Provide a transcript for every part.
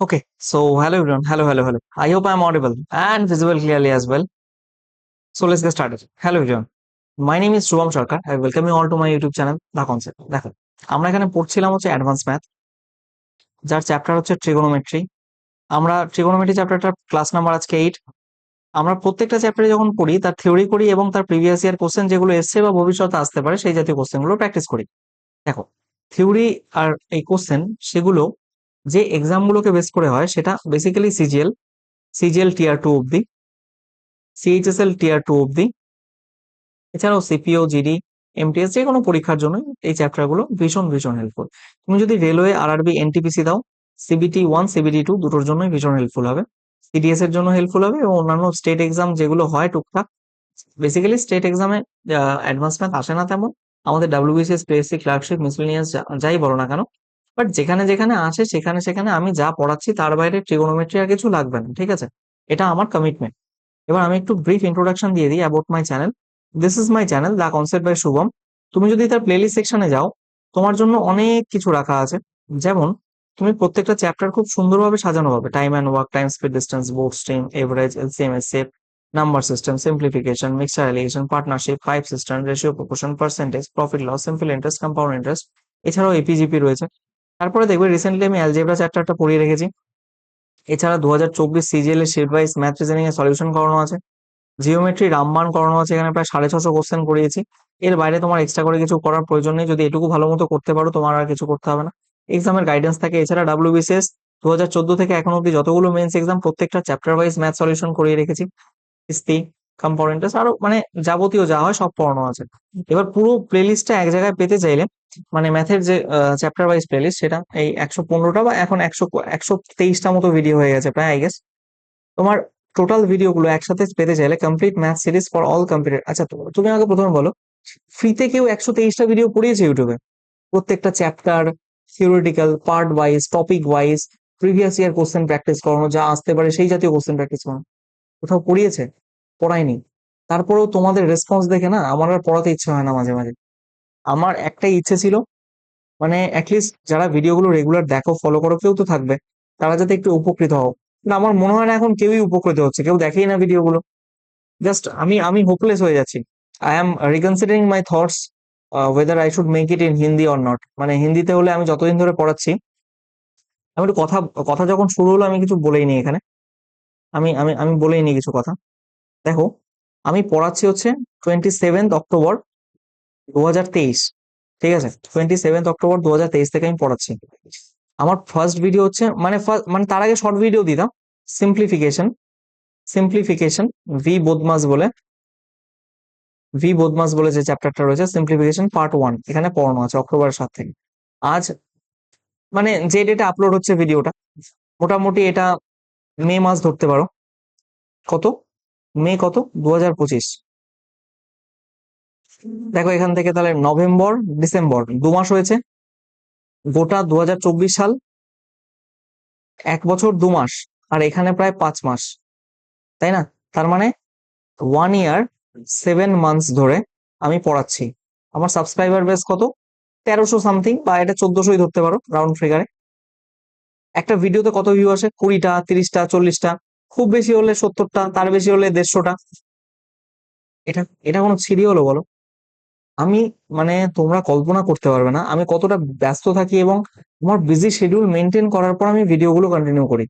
Okay, so hello everyone. Hello, hello, hello. I hope I'm audible and visible clearly as well. So let's get started. Hello everyone. My name is Shubham Sarkar. I welcome you all to my YouTube channel, The Concept. দেখো আমরা এখানে পড়ছিলাম হচ্ছে advance math যার chapter হচ্ছে trigonometry আমরা trigonometry চ্যাপ্টারটার class number আজকে এইট আমরা প্রত্যেকটা চ্যাপ্টারে যখন পড়ি তার থিওরি করি এবং তার প্রিভিয়াস ইয়ার কোশ্চেন যেগুলো এসছে বা ভবিষ্যতে আসতে পারে সেই জাতীয় কোশ্চেনগুলো প্র্যাকটিস করি দেখো থিওরি আর এই কোশ্চেন সেগুলো যে এক্সামগুলোকে বেস করে হয় সেটা basically CGL CGL tier two অব্দি সিএইচএসএল টিয়ার টু অব্দি এছাড়াও সিপিও জিডি এমটিএস যে কোনো পরীক্ষার জন্য এই চ্যাপ্টারগুলো ভীষণ ভীষণ হেল্পফুল তুমি যদি রেলওয়ে আরআরবি এনটিপিসি দাও সিবিটি ওয়ান সিবিটি টু দুটোর জন্যই ভীষণ হেল্পফুল হবে। সিডিএস এর জন্য হেল্পফুল হবে এবং অন্যান্য স্টেট এক্সাম যেগুলো হয় টুকটাক বেসিক্যালি স্টেট এক্সামে অ্যাডভান্স ম্যাথ আসে না তেমন। আমাদের ডাব্লিউবিসিএস পিএসসি ক্লার্কশিপ মিসলিনিয়াস যাই বলো না কেন বাট যেখানে যেখানে আসে সেখানে সেখানে আমি যা পড়াচ্ছি, তার বাইরে ট্রিগোনোমেট্রি আর কিছু লাগবে না, ঠিক আছে? এটা আমার কমিটমেন্ট এবার আমি একটু ব্রিফ ইন্ট্রোডাকশন দিয়ে দিই about my channel this is my channel the concept by Shubham তুমি যদি তার প্লেলিস্ট সেকশনে যাও, তোমার জন্য অনেক কিছু রাখা আছে। যেমন, তুমি প্রত্যেকটা চ্যাপ্টার খুব সুন্দরভাবে সাজানো হবে time and work time speed distance boat stream average LCM SF number system simplification mixture alligation partnership five system ratio proportion percentage profit loss simple interest compound interest এছাড়াও এপিজিপি রয়েছে। তারপরে দেখবে রিসেন্টলি আমি অ্যালজেব্রা চ্যাপ্টারটা পড়িয়ে রেখেছি। এছাড়া দু হাজার চব্বিশ সিজিএল এর শিট ওয়াইজ ম্যাথ রিজনিং এর সলিউশন করানো আছে। জিওমেট্রি রামমান করানো আছে, এখানে প্রায় সাড়ে ছশো কোশ্চেন করিয়েছি। এর বাইরে তোমার এক্সট্রা করে কিছু করার প্রয়োজন নেই। যদি এটুকু ভালো মতো করতে পারো, তোমার আর কিছু করতে হবে না। এক্সামের গাইডেন্স থাকে। এছাড়া ডাব্লিউবিসিএস দু হাজার চোদ্দ থেকে এখন অব্দি যতগুলো মেন্স এক্সাম প্রত্যেকটা চ্যাপ্টার ওয়াইজ ম্যাথ সলিউশন করিয়ে রেখেছি। কিস্তি কম্পাউন্ড আরও মানে যাবতীয় যা হয় সব পড়ানো আছে। এবার পুরো প্লেলিস্টটা এক জায়গায় পেতে চাইলে মানে ম্যাথের যে চ্যাপ্টার ওয়াইজ প্লেলিস্ট সেটা এই একশো পনেরোটা বা এখন একশো একশো তেইশটা মতো ভিডিও হয়ে গেছে প্রায় আই গেস তোমার টোটাল ভিডিওগুলো একসাথে পেতে চাইলে complete math series for all computer আচ্ছা তুমি আমাকে প্রথমে বলো ফ্রিতে কেউ একশো তেইশটা ভিডিও পড়িয়েছে ইউটিউবে প্রত্যেকটা chapter theoretical part wise topic wise previous year question practice করানো, যা আসতে পারে সেই জাতীয় কোশ্চেন প্র্যাকটিস করানো। কোথাও পড়িয়েছে? পড়ায়নি। তারপরেও তোমাদের রেসপন্স দেখে না, আমার আর পড়াতে ইচ্ছে হয় না মাঝে মাঝে। আমার একটাই ইচ্ছে ছিল মানে অ্যাটলিস্ট যারা ভিডিওগুলো রেগুলার দেখো ফলো করো, কেউ তো থাকবে, তারা যাতে একটু উপকৃত হও। না আমার মনে হয় না এখন কেউই উপকৃত হচ্ছে, কেউ দেখেই না ভিডিওগুলো জাস্ট আমি আমি হোপলেস হয়ে যাচ্ছি। I am reconsidering my thoughts whether I should make it in Hindi or not মানে হিন্দিতে হলে আমি যতদিন ধরে পড়াচ্ছি, আমি একটু কথা কথা যখন শুরু হলো আমি কিছু বলেই নি এখানে। আমি আমি আমি বলেই নি কিছু কথা। দেখো, আমি পড়াচ্ছি হচ্ছে টোয়েন্টি সেভেন্থ অক্টোবর দু হাজার তেইশ, ঠিক আছে? টোয়েন্টি সেভেন্থ অক্টোবর দু হাজার তেইশ থেকে আমি পড়াচ্ছি। আমার ফার্স্ট ভিডিও হচ্ছে মানে মানে তার আগে শর্ট ভিডিও দিতাম সিম্পলিফিকেশন সিম্পলিফিকেশন ভি বোদমাস বলে ভি বোদমাস বলে যে চ্যাপ্টারটা রয়েছে সিম্পলিফিকেশন পার্ট ওয়ান এখানে পড়ানো আছে অক্টোবরের সাত থেকে। আজ মানে যে ডেটে আপলোড হচ্ছে ভিডিওটা মোটামুটি এটা মে মাস ধরতে পারো। কত? মে কত? দু হাজার পঁচিশ। দেখো এখান থেকে তাহলে নভেম্বর, ডিসেম্বর, দু মাস হয়েছে। গোটা দু সাল এক বছর দু মাস, আর এখানে প্রায় পাঁচ মাস। তাই না? তার মানে ওয়ান ইয়ার সেভেন মান্থস ধরে আমি পড়াচ্ছি। আমার সাবস্ক্রাইবার বেস কত? তেরোশো সামথিং বা এটা চোদ্দশোই ধরতে পারো রাউন্ড ফিগারে একটা ভিডিওতে কত ভিউ আসে? কুড়িটা, তিরিশটা, চল্লিশটা। খুব বেশি হলে সত্তরটা, তার বেশি হলে দেড়শোটা। এটা এটা কোনো ছিড়ি হলো বলো? আমি মানে তোমরা কল্পনা করতে পারবে না। আমি কতটা ব্যস্ত থাকি এবং আমার বিজি শিডিউল মেনটেন করার পর আমি ভিডিওগুলো কন্টিনিউ করি।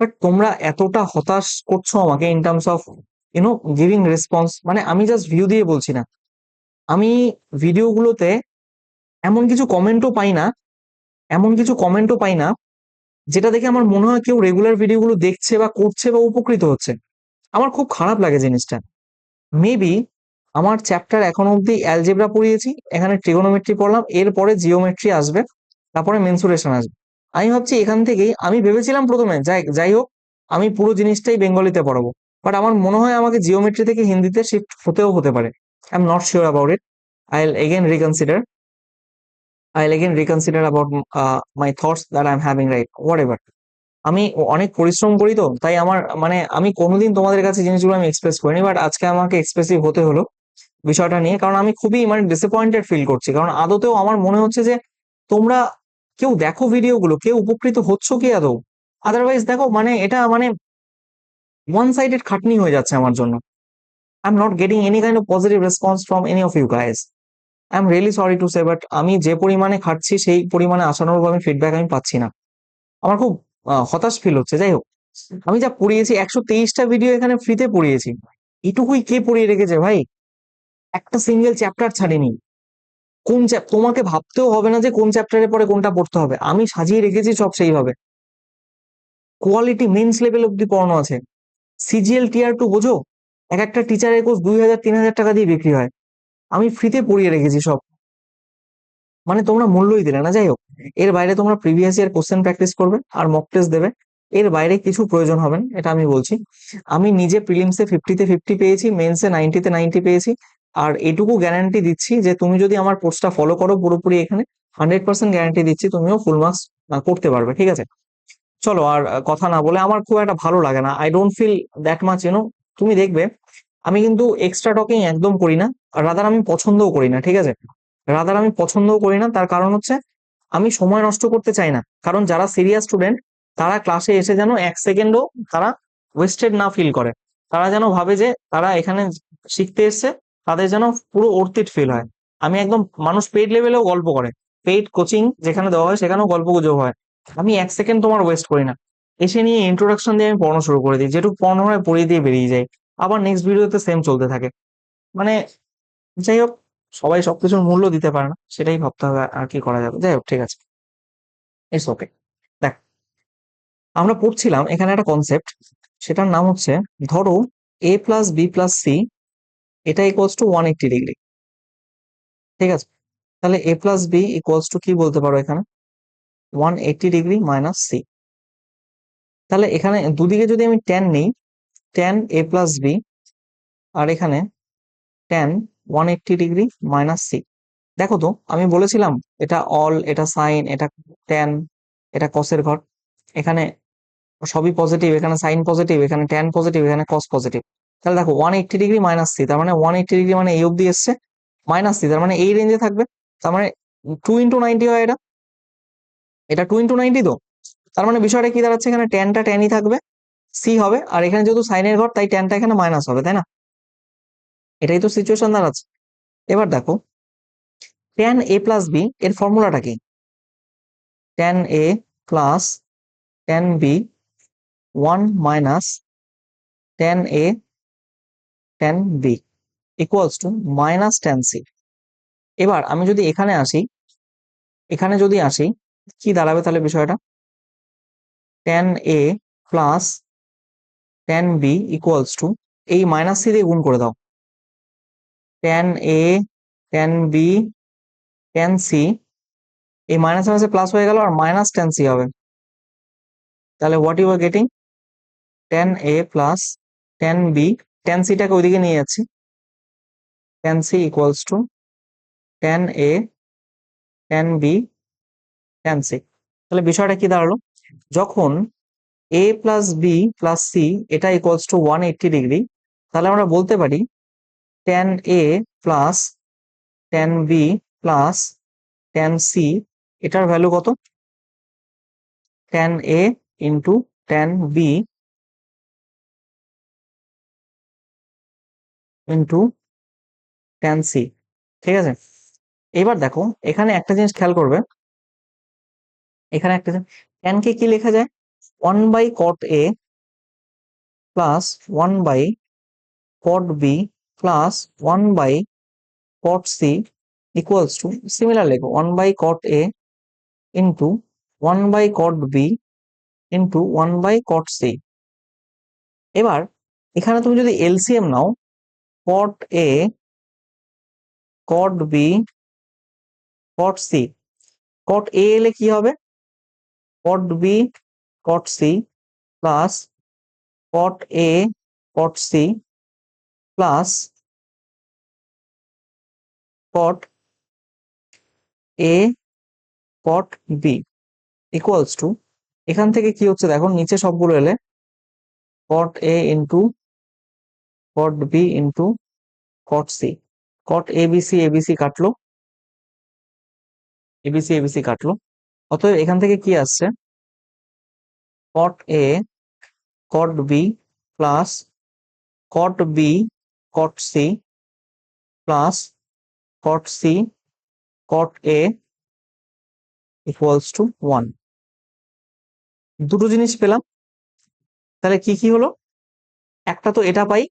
বাট তোমরা এতটা হতাশ করছ আমাকে in terms of you know giving response মানে আমি জাস্ট ভিউ দিয়ে বলছি না। আমি ভিডিওগুলোতে এমন কিছু কমেন্টও পাই না, এমন কিছু কমেন্টও পাই না যেটা দেখে আমার মনে হয় কেউ রেগুলার ভিডিওগুলো দেখছে বা করছে বা উপকৃত হচ্ছে। আমার খুব খারাপ লাগে জিনিসটা। মেবি আমার চ্যাপ্টার এখন অবধি অ্যালজেব্রা পড়িয়েছি, এখানে ট্রিগোনোমেট্রি পড়লাম, এরপরে জিওমেট্রি আসবে, তারপরে মেনসুরেশন আসবে। আমি ভাবছি এখান থেকেই, আমি ভেবেছিলাম প্রথমে, যাই যাই হোক, আমি পুরো জিনিসটাই বেঙ্গলিতে পড়াবো। বাট আমার মনে হয় আমাকে জিওমেট্রি থেকে হিন্দিতে শিফট হতেও হতে পারে। I am not sure about it I will again reconsider again reconsider about my thoughts that I am having right whatever আমি অনেক পরিশ্রম করি তো, তাই আমার মানে আমি কোনোদিন তোমাদের কাছে জিনিসগুলো আমি এক্সপ্রেস করিনি বাট আজকে আমাকে এক্সপ্রেসিভ হতে হলো বিষয়টা নিয়ে, কারণ আমি খুবই মানে ডিসঅ্যাপয়েন্টেড ফিল করছি। কারণ আদতেও আমার মনে হচ্ছে যে, তোমরা কেউ দেখো ভিডিওগুলো, কেউ উপকৃত হচ্ছ কি আদৌ? আদারওয়াইজ দেখো মানে এটা মানে ওয়ান সাইডেড খাটনি হয়ে যাচ্ছে আমার জন্য। I am not getting any kind of positive response from any of you guys I am really sorry to say but আমি যে পরিমাণে খাটছি সেই পরিমাণে আশানুরূপ আমি ফিডব্যাক আমি পাচ্ছি না। আমার খুব হতাশ ফিল হচ্ছে। যাই হোক, আমি যা পড়িয়েছি, একশো তেইশটা ভিডিও এখানে ফ্রিতে পড়িয়েছি। এটুকুই কে পড়িয়ে রেখেছে ভাই? একটা সিঙ্গেল চ্যাপ্টার ছাড়িনি। কোন তোমাকে ভাবতেও হবে না যে কোন চ্যাপ্টারের পরে কোনটা পড়তে হবে। আমি সাজিয়ে রেখেছি সব সেইভাবে। কোয়ালিটি মেন্স লেভেল অব্দি পড়ানো আছে। সিজিএল টিয়ার টু বোঝো? এক একটা টিচারের কোর্স দুই হাজার, তিন হাজার টাকা দিয়ে বিক্রি হয়। আমি ফ্রিতে পড়িয়ে রেখেছি সব। মানে তোমরা মূল্যই দিলে না, যাই হোক। এর বাইরে তোমরা প্রিভিয়াস ইয়ার কোশ্চেন প্র্যাকটিস করবে আর মক টেস্ট দেবে। এর বাইরে কিছু প্রয়োজন হবে না, এটা আমি বলছি। আমি নিজে প্রিলিমসে ফিফটিতে ফিফটি পেয়েছি মেন্সে নাইনটিতে নাইনটি পেয়েছি। আর এটুকু গ্যারান্টি দিচ্ছি যে তুমি যদি আমার কোর্সটা ফলো করো পুরোপুরি এখানে হান্ড্রেড পার্সেন্ট গ্যারান্টি দিচ্ছি তুমিও ফুল মার্কস করতে পারবে, ঠিক আছে? চলো আর কথা না বলে আমার খুব একটা ভালো লাগে না। I don't feel that much you know তুমি দেখবে, আমি কিন্তু এক্সট্রা টকিং একদম করি না। রাদার আমি পছন্দও করি না, ঠিক আছে? রাদার আমি পছন্দও করি না, তার কারণ হচ্ছে আমি সময় নষ্ট করতে চাই না। কারণ যারা সিরিয়াস স্টুডেন্ট তারা ক্লাসে এসে যেন এক সেকেন্ডও তারা ওয়েস্টেড না ফিল করে। তারা যেন ভাবে যে তারা এখানে শিখতে এসছে, তাদের যেন পুরো অর্থিত ফিল হয়। আমি একদম মানুষ পেইড লেভেলেও গল্প করে। পেইড কোচিং যেখানে দেওয়া হয়, সেখানেও গল্প গুজব হয়। আমি এক সেকেন্ড তোমার ওয়েস্ট করি না। এসে নিয়ে ইন্ট্রোডাকশন দিয়ে আমি পড়ানো শুরু করে দিই, যেটুকু পড়ানো হয় পড়িয়ে দিয়ে বেরিয়ে যাই। আবার নেক্সট ভিডিওতে সেম চলতে থাকে। মানে যাই হোক, সবাই সবকিছুর মূল্য দিতে পারে না, সেটাই ভাবতে হবে আর কি করা যাবে। যাই হোক, ঠিক আছে। ইটস ওকে দেখ, আমরা পড়ছিলাম এখানে একটা কনসেপ্ট সেটার নাম হচ্ছে, ধরো A plus B plus C এটা equals to one eighty degree ঠিক আছে? তাহলে A plus B equals to কি বলতে পারো এখানে? One eighty degree minus C তাহলে এখানে দুদিকে যদি আমি টেন নিই টেন এ প্লাস বি আর এখানে tan one eighty degree minus C দেখো তো, আমি বলেছিলাম, এটা অল এটা সাইন এটা টেন এটা কসের ঘর। এখানে সবই পজিটিভ এখানে সাইন পজিটিভ এখানে টেন পজিটিভ এখানে কস পজিটিভ তাহলে দেখো one eighty degree minus C তার মানে ওয়ান এইটটি ডিগ্রি মানে এই অব্দি এসছে মাইনাস সি তার মানে এই রেঞ্জে থাকবে। তার মানে টু ইন্টু নাইনটি হয় এটা। এটা টু ইন্টু নাইনটি তো? তার মানে বিষয়টা কি দাঁড়াচ্ছে এখানে? টেনটা টেনই থাকবে সি হবে, আর এখানে যেহেতু সাইনের ঘর, তাই টেনটা এখানে মাইনাস হবে, তাই না? এটাই তো সিচুয়েশন দাঁড়াচ্ছে। এবার দেখো টেন এ প্লাস বি এর ফর্মুলাটা কি? Tan A plus tan B one minus tan A tan B equals to minus tan C এবার আমি যদি এখানে আসি, এখানে যদি আসি, কি দাঁড়াবে তাহলে বিষয়টা? Tan A plus tan B equals to এই মাইনাস সি দিয়ে গুণ করে দাও। Tan A tan B tan C এই মাইনাস মাইনাসে প্লাস হয়ে গেল আর মাইনাস টেন সি হবে। তাহলে what you are getting tan A plus tan B tan সিটাকে ওইদিকে নিয়ে যাচ্ছি। Tan C equals to tan A tan B tan C তাহলে বিষয়টা কি দাঁড়াল? যখন A plus B plus C এটা equals to one eighty degree তাহলে আমরা বলতে পারি tan A plus tan B plus tan C এটার ভ্যালু কত? Tan A into tan B into tan C ঠিক আছে? এবার দেখো, এখানে একটা জিনিস খেয়াল করবে। এখানে একটা টেন কে কি লেখা যায়? One by cot A plus one by cot B plus one by cot C equals to similar লেখো one by cot A into one by cot B into one by cot C এবার, এখানে তুমি যদি LCM নাও cot A cot B cot C cot A এলে কি হবে? Cot B cot C plus cot A cot C plus cot A cot B equals to এখান থেকে কি হচ্ছে দেখো, নিচে সবগুলো এলে cot A into cot B into cot C cot ABC ABC কাটলো এবিসি এবিসি কাটলো, অতএব এখান থেকে কি আসছে? cot A cot B plus cot B cot C plus cot C, cot A equals to 1 দুটো জিনিস পেলাম। তাহলে কি কি হলো? একটা তো এটা পাই,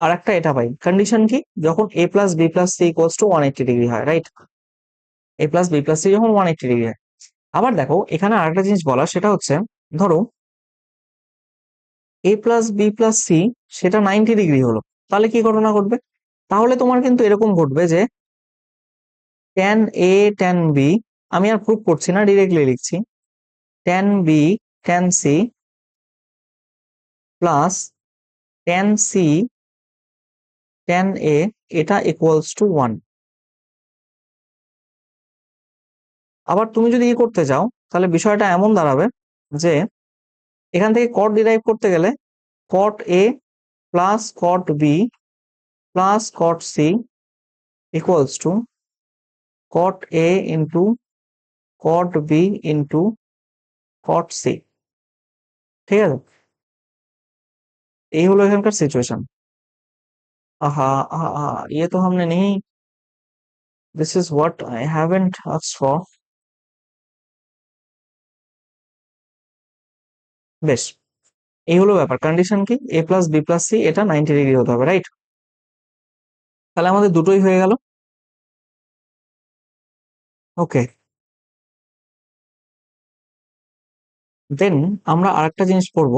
আর একটা এটা পাই। কন্ডিশন কি? যখন a plus B plus C equals to one eighty degree হয় right A plus B plus C যখন ওয়ান এইটি ডিগ্রি হয়। আবার দেখো, এখানে আরেকটা জিনিস বলা সেটা হচ্ছে, ধরো A plus B plus C সেটা নাইনটি ডিগ্রি হলো। তাহলে কি ঘটনা ঘটবে? তাহলে তোমার কিন্তু এরকম ঘটবে যে ট্যান এ ট্যান বি আমি আর প্রুভ করছি না ডিরেক্টলি লিখছি। Tan B tan C plus tan C tan A এটা ইকুয়ালস টু ওয়ান আবার তুমি যদি ই করতে চাও তাহলে বিষয়টা এমন দাঁড়াবে যে এখান থেকে কট ডিরাইভ করতে গেলে কট এ plus cot B plus cot C equals to cot A into cot B into cot C ঠিক আছে এই হলো এখানকার সিচুয়েশন আহা আহা আহা, ये तो हमने नहीं this is what I haven't asked for বেশ এই হলো ব্যাপার। কন্ডিশন কি? A plus B plus C এটা নাইনটি ডিগ্রি হতে হবে রাইট তাহলে আমাদের দুটোই হয়ে গেল। ওকে দেন আমরা আরেকটা জিনিস করব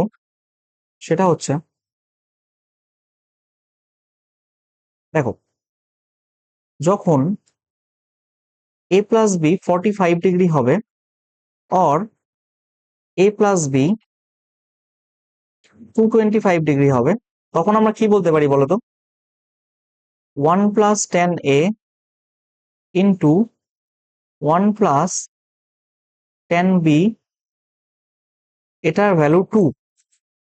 সেটা হচ্ছে দেখো, যখন A plus B forty five degree হবে or A plus B two twenty five degree হবে। তখন আমরা কি বলতে পারি বলতো? One plus tan A into one plus tan B এটার ভ্যালু টু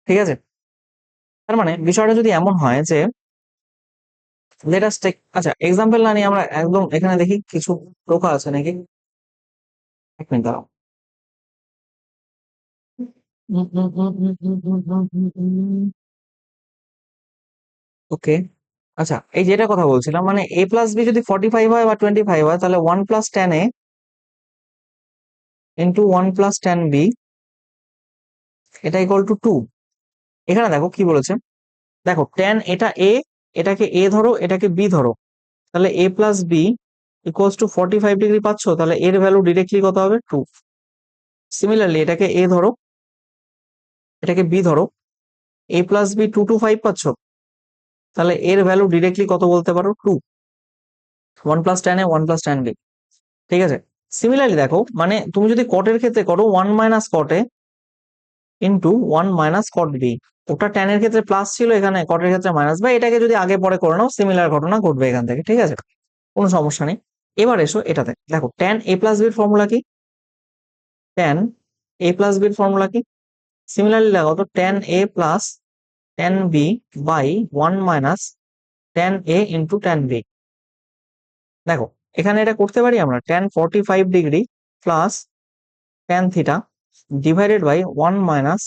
ঠিক আছে? তার মানে বিষয়টা যদি এমন হয় যে লেট আস টেক আচ্ছা এক্সাম্পল না নিয়ে আমরা একদম এখানে দেখি কিছু টোকা আছে নাকি? এক মিনিট দাঁড়াও। ওকে আচ্ছা এই যেটা কথা বলছিলাম মানে এ প্লাস বি যদি ফর্টি ফাইভ হয় বা টোয়েন্টি ফাইভ হয়, তাহলে one plus tan A into one plus tan B এটা ইকুয়াল টু টু এখানে দেখো কি বলেছে? দেখো টেন এটা এ এটাকে এ ধরো, এটাকে বি ধরো। তাহলে A plus B equals to forty five degree পাচ্ছ, তাহলে এর ভ্যালু ডিরেক্টলি কত হবে? টু সিমিলারলি এটাকে এ ধরো এটাকে বি ধরো। A plus B two two five পাচ্ছ। তাহলে এর ভ্যালু ডিরেক্টলি কত বলতে পারো? Two one plus tan A one plus tan B ঠিক আছে? সিমিলারলি দেখো মানে তুমি যদি কটের ক্ষেত্রে করো one minus কটে into one minus cot B ওটা টেন এর ক্ষেত্রে প্লাস ছিল, এখানে কটের ক্ষেত্রে মাইনাস বা এটাকে যদি আগে পরে করে নাও সিমিলার ঘটনা ঘটবে এখান থেকে। ঠিক আছে? কোনো সমস্যা নেই। এবার এসো এটাতে। দেখো টেন এ প্লাস বির ফর্মুলা কি? টেন এ প্লাস বির ফর্মুলা কি? সিমিলারলি দেখো তো tan A plus tan B by one minus tan A into tan B দেখো, এখানে এটা করতে পারি আমরা tan forty five degree plus tan theta divided by one minus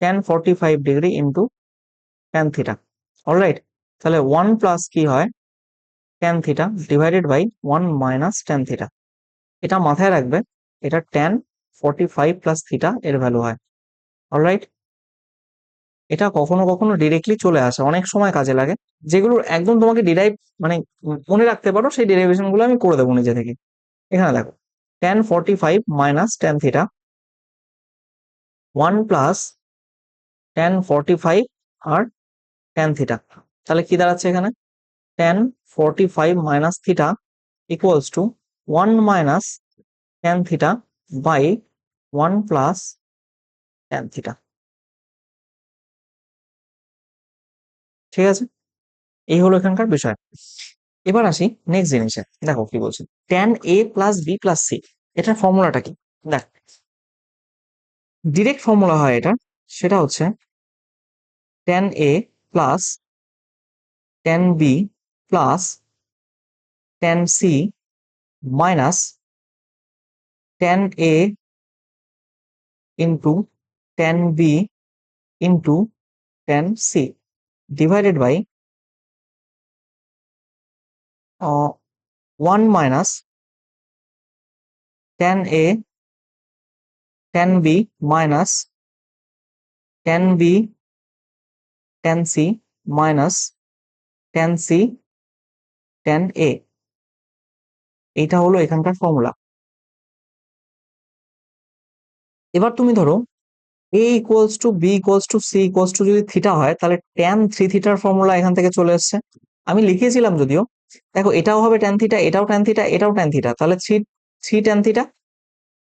tan forty five degree into tan theta alright তাহলে one plus কি হয়? Tan theta divided by one minus tan theta এটা মাথায় রাখবে, এটা tan forty five plus theta এর value হয়। Alright এটা কখনো কখনো ডিরেক্টলি চলে আসে, অনেক সময় কাজে লাগে। যেগুলো একদম তোমাকে ডিরাইভ মানে মনে রাখতে পারো, সেই ডেরিভেশনগুলো আমি করে দেবো নিজে থেকে। এখানে দেখো tan forty five minus tan theta one plus tan forty five আর টেন থিটা তাহলে কি দাঁড়াচ্ছে এখানে? Tan forty five minus theta equals to one minus tan theta by one plus tan theta. ঠিক আছে? এই হলো এখানকার বিষয়। এবার আসি নেক্সট জিনিসে। দেখো কি বলছি। Tan A plus B plus C এটার ফর্মুলাটা কি? দেখ। ডিরেক্ট ফর্মুলা হয় এটা, সেটা হচ্ছে tan A plus tan B plus tan C minus tan A into b into tan c divided by uh, 1 minus tan a tan b minus tan b tan c minus tan c tan a এটা হলো এখানকার formula এবার তুমি ধরো a equals to B equals to C equals to যদি theta হয়, তাহলে tan three থিটার ফর্মুলা এখান থেকে চলে এসছে। আমি লিখেছিলাম যদিও, দেখো এটাও হবে ট্যান থিটা এটাও ট্যান থিটা এটাও ট্যান থিটা তাহলে থ্রি থ্রি ট্যান থিটা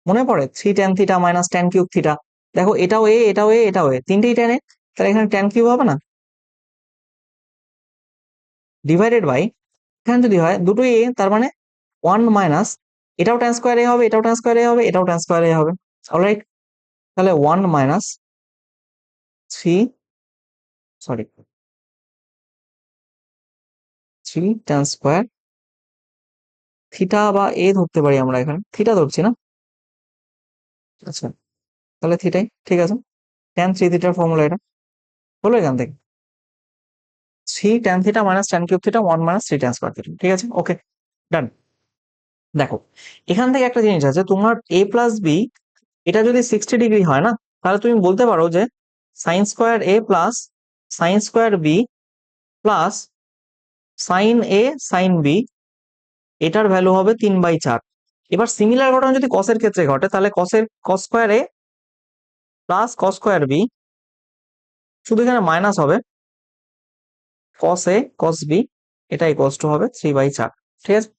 মনে পড়ে? Three tan theta minus tan cube theta দেখো এটাও এ এটাও এ এটাও এ তিনটেই ট্যান এ তাহলে এখানে ট্যান কিউব হবে না? ডিভাইডেড বাই এখানে যদি হয়, দুটোই এ তার মানে ওয়ান মাইনাস এটাও ট্যান স্কোয়ার এ হবে, এটাও ট্যান স্কোয়ার এ হবে, এটাও ট্যান স্কোয়ার এ হবে। অলরাইট তাহলে one minus three sorry three tan square theta বা এ ধরতে পারি আমরা এখানে। থিটা ধরছি না? আচ্ছা তাহলে থিটাই ঠিক আছে। টেন থ্রি থিটার ফর্মুলা এটা। হলো এখান থেকে। Three tan theta minus tan cube theta one minus three tan square theta ঠিক আছে? ওকে ডান দেখো, এখান থেকে একটা জিনিস আছে, তোমার এ প্লাস বি এটা যদি সিক্সটি ডিগ্রি হয় না, তাহলে তুমি বলতে পারো যে sin square A plus sin square B plus sin A sin B এটার ভ্যালু হবে তিন বাই চার। এবার সিমিলার ঘটনা যদি কসের ক্ষেত্রে ঘটে, তাহলে কসের cos square A plus cos square B শুধু এখানে মাইনাস হবে। কস এ কস বি এটা ইকোয়াস টু হবে থ্রি বাই চার। ঠিক আছে?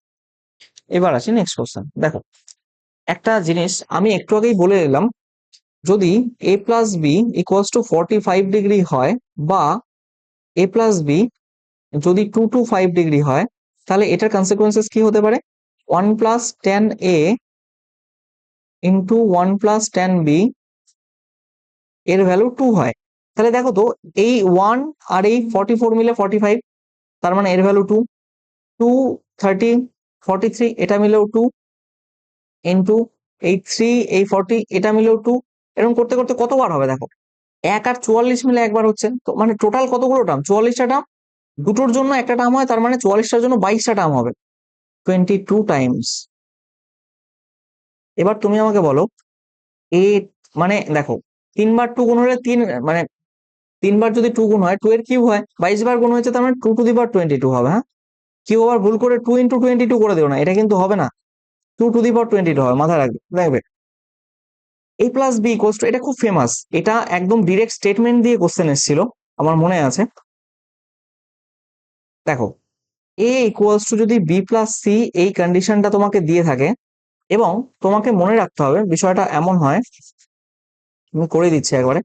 এবার আসি নেক্সট কোশ্চেন দেখো একটা জিনিস আমি একটু আগেই বলে এলাম যদি A plus B equals to forty five degree হয় বা এ প্লাস বি যদি টু টু ফাইভ ডিগ্রি হয়, তাহলে এটার কনসিকুয়েন্সেস কি হতে পারে? One plus tan A into one plus tan B এর ভ্যালু টু হয়। তাহলে দেখো তো, এই ওয়ান আর এই ফর্টি ফোর মিলে ফর্টি ফাইভ তার মানে এর value two two thirty forty three এটা মিলেও টু ইন্টু এই থ্রি এই ফর্টি এটা মিলেও টু এরকম করতে করতে কতবার হবে দেখো? এক আর চুয়াল্লিশ মিলে একবার হচ্ছে, তো মানে টোটাল কতগুলো টার্ম চুয়াল্লিশটা টার্ম দুটোর জন্য একটা টার্ম হয়, তার মানে চুয়াল্লিশটার জন্য বাইশটা টার্ম হবে। টোয়েন্টি টু টাইমস এবার তুমি আমাকে বলো এ মানে দেখো, তিনবার টু গুণ হলে তিন মানে তিনবার যদি টু গুণ হয় টু এর কিউ হয় বাইশ বার গুণ হয়েছে, তার মানে টু টু দি বার টোয়েন্টি টু হবে হ্যাঁ? কিউ আবার ভুল করে টু ইন্টু টোয়েন্টি টু করে দিও না, এটা কিন্তু হবে না। Two two the power twenty two হবে মাথায় রাখবে, দেখবে। A plus B equals to এটা খুব ফেমাস এটা একদম ডিরেক্ট স্টেটমেন্ট দিয়ে কোশ্চেন এসেছিল, আমার মনে আছে। দেখো এ ইকুয়ালস টু যদি বি প্লাস সি এই কন্ডিশনটা তোমাকে দিয়ে থাকে, এবং তোমাকে মনে রাখতে হবে, বিষয়টা এমন হয়, আমি করে দিচ্ছি একবারে।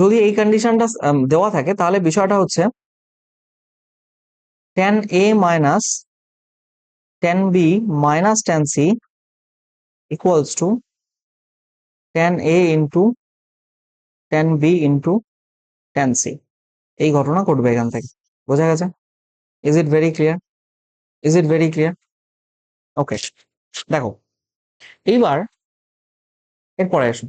যদি এই কন্ডিশনটা দেওয়া থাকে, তাহলে বিষয়টা হচ্ছে tan A minus tan B minus tan c equals to tan a into tan B into tan C এই ঘটনা ঘটবে এখান থেকে। বোঝা গেছে? Is it very clear is it very clear okay দেখো, এইবার এরপরে আসুন।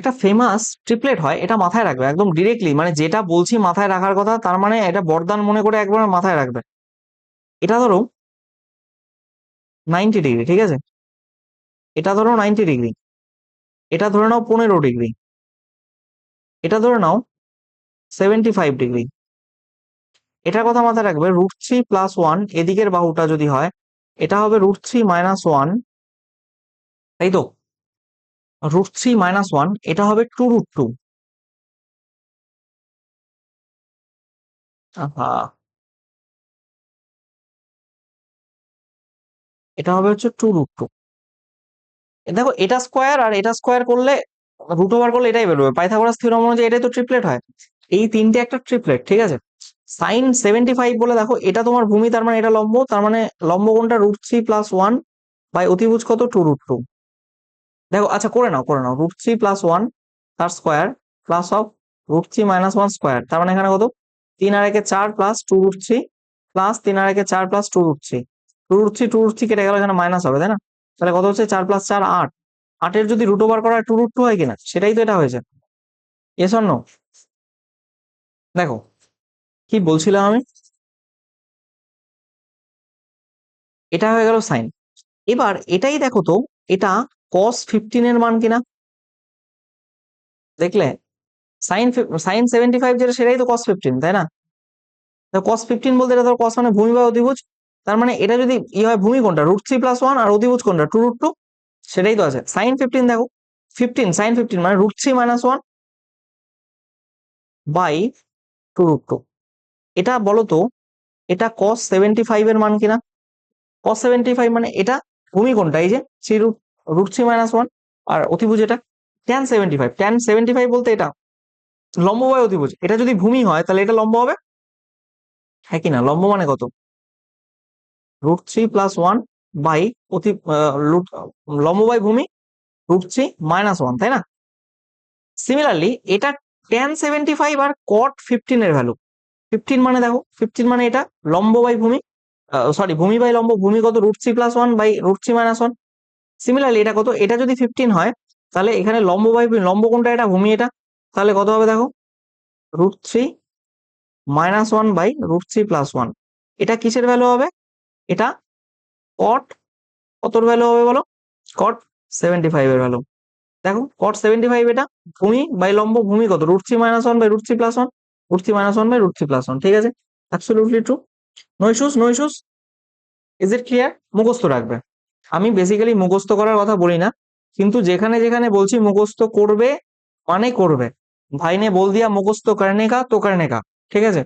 একটা ফেমাস ট্রিপলেট হয়, এটা মাথায় রাখবে, একদম ডিরেক্টলি মানে যেটা বলছি মাথায় রাখার কথা, তার মানে এটা বরদান মনে করে একবার মাথায় রাখবে। এটা ধরো নাইনটি ডিগ্রি ঠিক আছে? এটা ধরো নাইনটি ডিগ্রি এটা ধরে নাও পনেরো ডিগ্রি এটা ধরে নাও সেভেন্টি ফাইভ ডিগ্রি এটার কথা মাথায় রাখবে রুট থ্রি প্লাস ওয়ান এদিকের বাহুটা যদি হয়, এটা হবে রুট থ্রি মাইনাস ওয়ান তাই তো? রুট থ্রি মাইনাস ওয়ান এটা হবে টু রুট টু এটা হবে হচ্ছে টু রুট টু দেখো, এটা স্কোয়ার আর এটা স্কোয়ার করলে রুট ওভার করলে এটাই বেরোবে। পাইথাগোরাস থিওরাম অনুযায়ী এটাই তো ট্রিপলেট হয়। এই তিনটে একটা ট্রিপলেট ঠিক আছে? সাইন সেভেন্টি ফাইভ বলে দেখো, এটা তোমার ভূমি, তার মানে এটা লম্ব, তার মানে লম্ব কোনটা root three plus one by অতিভুজ কত? টু রুট টু দেখো আচ্ছা করে নাও করে নাও। রুট থ্রি প্লাস ওয়ান তার square plus of root three minus one square তার মানে এখানে কত? তিন আর একে চার plus two root three plus তিন আর একে চার plus two root three two root three two root three কেটে গেল, এখানে মাইনাস হবে, তাই না? তাহলে কত হচ্ছে? চার প্লাস চার, আট। আটের যদি রুট ওভার করা টু রুট টু হয় কিনা? সেটাই তো এটা হয়েছে। এস অন্য দেখো, কি বলছিলাম আমি? এটা হয়ে গেল সাইন এবার এটাই দেখো তো, এটা কস ফিফটিন এর মান কিনা? দেখলে? সাইন সাইন সেভেন্টি ফাইভ যেটা সেটাই তো কস ফিফটিন তাই না? কস ফিফটিন বলতে এটা ধর কস মানে ভূমি বা অধিভুজ, তার মানে এটা যদি ই হয় ভূমি কোনটা? রুট থ্রি প্লাস ওয়ান আর অধিভুজ কোনটা? টু রুট টু সেটাই তো আছে। সাইন ফিফটিন দেখো ফিফটিন সাইন ফিফটিন মানে root three minus one by two root two এটা বলো তো এটা কস সেভেন্টি ফাইভ এর মান কিনা? কস সেভেন্টি ফাইভ মানে এটা ভূমি কোনটা? এই যে three root root three minus one আর অতিভুজ এটা tan seventy five tan seventy five বলতে এটা লম্ব বাই অতিভুজ। এটা যদি ভূমি হয়, তাহলে এটা লম্ব হবে? হ্যাঁ কিনা? লম্ব মানে কত? Root three plus one by অতি লম্ব বাই ভূমি রুট থ্রি মাইনাস ওয়ান তাই না? সিমিলারলি এটা টেন সেভেন্টি ফাইভ আর কট ফিফটিন এর ভ্যালু ফিফটিন মানে দেখো ফিফটিন মানে এটা লম্ব বাই ভূমি সরি ভূমি বাই লম্ব, ভূমি কত? Root three plus one by root three minus one similarly এটা কত? এটা যদি ফিফটিন হয়, তাহলে এখানে লম্ব বাই লম্ব কোনটা এটা, ভূমি এটা। তাহলে কত হবে দেখো? Root three minus one by root three plus one এটা কিসের ভ্যালু হবে? এটা কট কতর ভ্যালু হবে বলো? কট সেভেন্টি ফাইভ এর ভ্যালু দেখো কট সেভেন্টি ফাইভ এটা, ভূমি বাই লম্ব, ভূমি কত? Root three minus one by root three plus one root three minus one by root three plus one ঠিক আছে? Absolutely true no issues no issues is it clear মুখস্থ রাখবে। আমি বেসিক্যালি মুখস্থ করার কথা বলি না, কিন্তু যেখানে যেখানে বলছি মুখস্থ করবে মানে করবে। ভাই নে বল দিয়া মুখস্থ করনে কা, তো করনে কা, ঠিক আছে?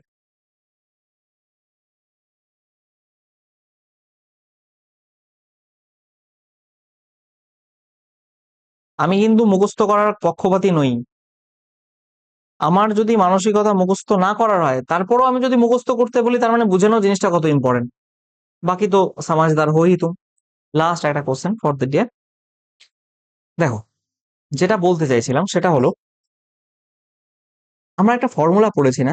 আমি কিন্তু মুখস্থ করার পক্ষপাতী নই। আমার যদি মানসিকতা মুখস্থ না করার হয়, তারপরও আমি যদি মুখস্থ করতে বলি, তার মানে বুঝে নাও জিনিসটা কত ইম্পর্টেন্ট বাকি তো সমাজদার হই তো। লাস্ট একটা কোশ্চেন ফর দ্য ডিয়ার দেখো, যেটা বলতে চাইছিলাম সেটা হলো, আমরা একটা ফর্মুলা পড়েছি না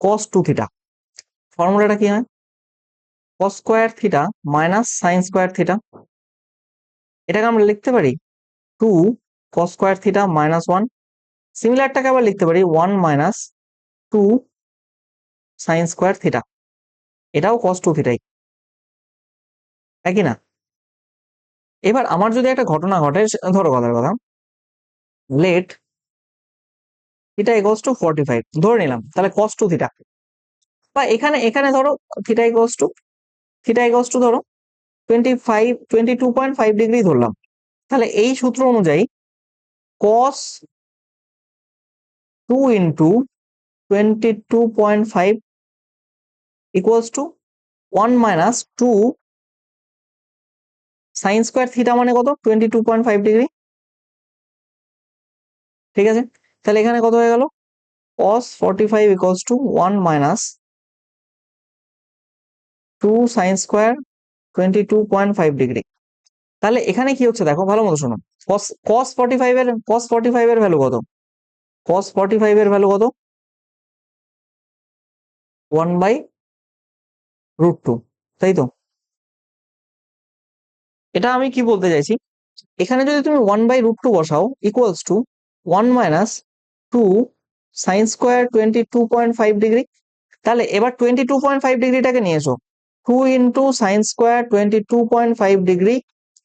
কস টু থিটা ফর্মুলাটা কি হয়? Cos square theta minus sin square theta এটাকে আমরা লিখতে পারি two cos square theta minus one সিমিলারটাকে আবার লিখতে পারি one minus two sin square theta এটাও কস টু থিটাই একই না? এবার আমার যদি একটা ঘটনা ঘটে ধরো কথার কথা। Let theta equals to forty five ধরে নিলাম, তাহলে কস টু থিটা বা এখানে এখানে ধরো theta equals to theta equals to ধরো twenty five twenty two point five degree ধরলাম। তাহলে এই সূত্র অনুযায়ী cos two into twenty two point five equals to one minus two sin square theta মানে কত? Twenty two point five degree ঠিক আছে? তাহলে এখানে কত হয়ে গেল? Cos forty five equals to one minus two sin square twenty two point five degree তাহলে এখানে কি হচ্ছে দেখো? ভালো মতো শোনো। কস ফর্টি ফাইভ এর, cos ফর্টি ফাইভ এর ভ্যালু কত? কস ফর্টি ফাইভ এর ভ্যালু কত? ওয়ান বাই রুট টু তাই তো? এটা আমি কি বলতে চাইছি? এখানে যদি তুমি ওয়ান বাই রুট টু বসাও equals to one minus two sin square twenty two point five degree তাহলে এবার টোয়েন্টি টু পয়েন্ট ফাইভ ডিগ্রিটাকে নিয়ে এসো। Two into sin square twenty two point five degree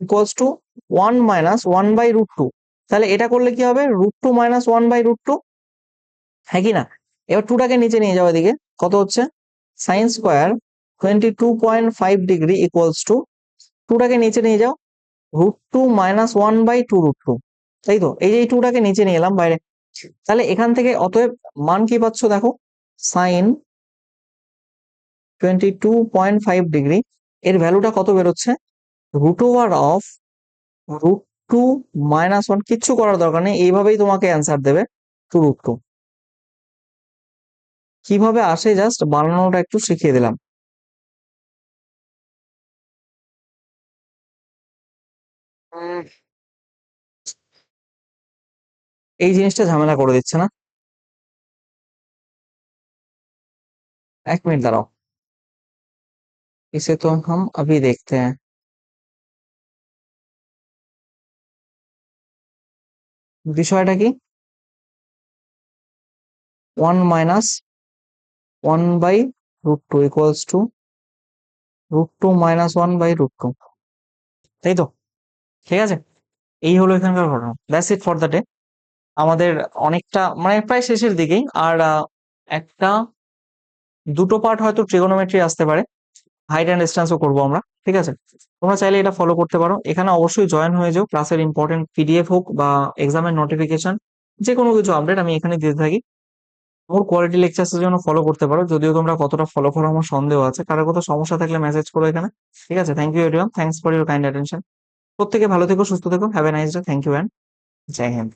equals to one minus one by root two তাহলে এটা করলে কি হবে? Root two minus one by root two হ্যাঁ কি না? এবার টুটাকে নিচে নিয়ে যাও এদিকে। কত হচ্ছে? Sin square twenty two point five degree equals to টুটাকে নিচে নিয়ে যাও। Root two minus one by two root two তাই তো? এই যে এই টুটাকে নিচে নিয়ে এলাম বাইরে। তাহলে এখান থেকে অতএব মান কি পাচ্ছ দেখো? Sin twenty two point five degree এর ভ্যালুটা কত বেরোচ্ছে? Root over of root two minus one কিচ্ছু করার দরকার নেই। এইভাবেই তোমাকে অ্যান্সার দেবে টু রুট টু কীভাবে আসে? জাস্ট বানানোটা একটু শিখিয়ে দিলাম। এই জিনিসটা ঝামেলা করে দিচ্ছে না? এক মিনিট দাঁড়াও। इसे तो हम अभी देखते हैं বিষয়টা কি? One minus one by root two equals to, root two minus one by root two. তাই তো? ঠিক আছে? এই হলো এখানকার ঘটনা। That's it for the day আমাদের অনেকটা মানে প্রায় শেষের দিকেই। আর একটা, দুটো পার্ট হয়তো ট্রিগোনোমেট্রি আসতে পারে। হাইট অ্যান্ড ডিস্টেন্সও করব আমরা, ঠিক আছে? তোমরা চাইলে এটা ফলো করতে পারো। এখানে অবশ্যই জয়েন হয়ে যাও। ক্লাসের ইম্পর্টেন্ট পিডিএফ হোক বা এক্সামের নোটিফিকেশন যে কোনো কিছু আপডেট আমি এখানে দিতে থাকি। মোর কোয়ালিটি লেকচার্সের জন্য ফলো করতে পারো। যদিও তোমরা কতটা ফলো করো আমার সন্দেহ আছে। কারোর কোথাও সমস্যা থাকলে মেসেজ করো এখানে। ঠিক আছে? Thank you everyone thanks for your kind attention প্রত্যেকে ভালো থেকো সুস্থ থেকো। Have a nice day thank you and Joy Hind